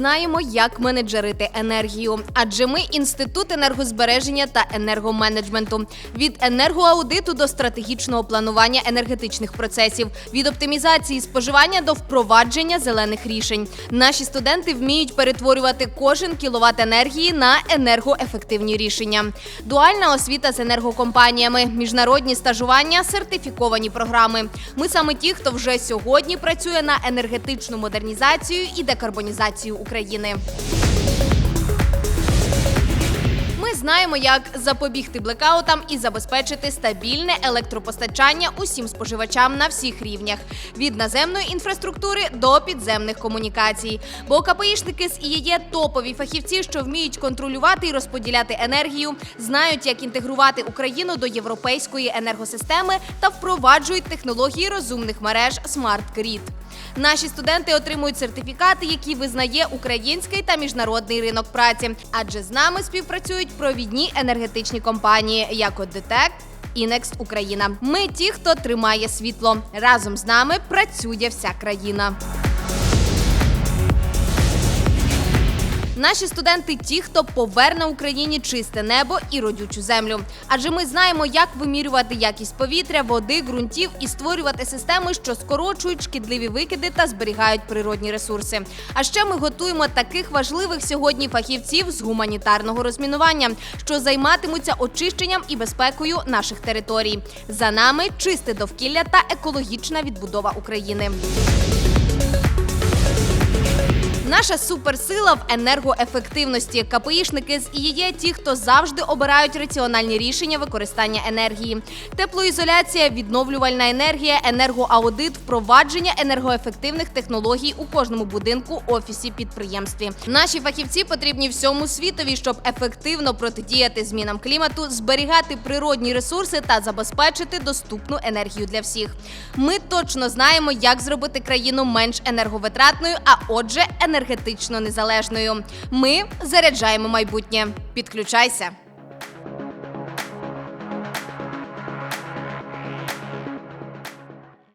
знаємо, як менеджерити енергію, адже ми інститут енергозбереження та енергоменеджменту. Від енергоаудиту до стратегічного планування енергетичних процесів, від оптимізації споживання до впровадження зелених рішень. Наші студенти вміють перетворювати кожен кіловат енергії на енергоефективні рішення. Дуальна освіта з енергокомпаніями, міжнародні стажування, сертифіковані програми. Ми саме ті, хто вже сьогодні працює на енергетичну модернізацію і декарбонізацію України. Ми знаємо, як запобігти блекаутам і забезпечити стабільне електропостачання усім споживачам на всіх рівнях від наземної інфраструктури до підземних комунікацій. Бо КПІшники з ІЄ топові фахівці, що вміють контролювати і розподіляти енергію, знають, як інтегрувати Україну до європейської енергосистеми та впроваджують технології розумних мереж Smart Grid. Наші студенти отримують сертифікати, які визнає український та міжнародний ринок праці, адже з нами співпрацюють провідні енергетичні компанії, як от Інекс Україна. Ми ті, хто тримає світло. Разом з нами працює вся країна. Наші студенти ті, хто поверне Україні чисте небо і родючу землю. Адже ми знаємо, як вимірювати якість повітря, води, ґрунтів і створювати системи, що скорочують шкідливі викиди та зберігають природні ресурси. А ще ми готуємо таких важливих сьогодні фахівців з гуманітарного розмінування, що займатимуться очищенням і безпекою наших територій. За нами чисте довкілля та екологічна відбудова України. Наша суперсила в енергоефективності. КПІшники з ІЄ – ті, хто завжди обирають раціональні рішення використання енергії. Теплоізоляція, відновлювальна енергія, енергоаудит, впровадження енергоефективних технологій у кожному будинку, офісі, підприємстві. Наші фахівці потрібні всьому світові, щоб ефективно протидіяти змінам клімату, зберігати природні ресурси та забезпечити доступну енергію для всіх. Ми точно знаємо, як зробити країну менш енерговитратною, а отже, енергетично незалежною. Ми заряджаємо майбутнє. Підключайся.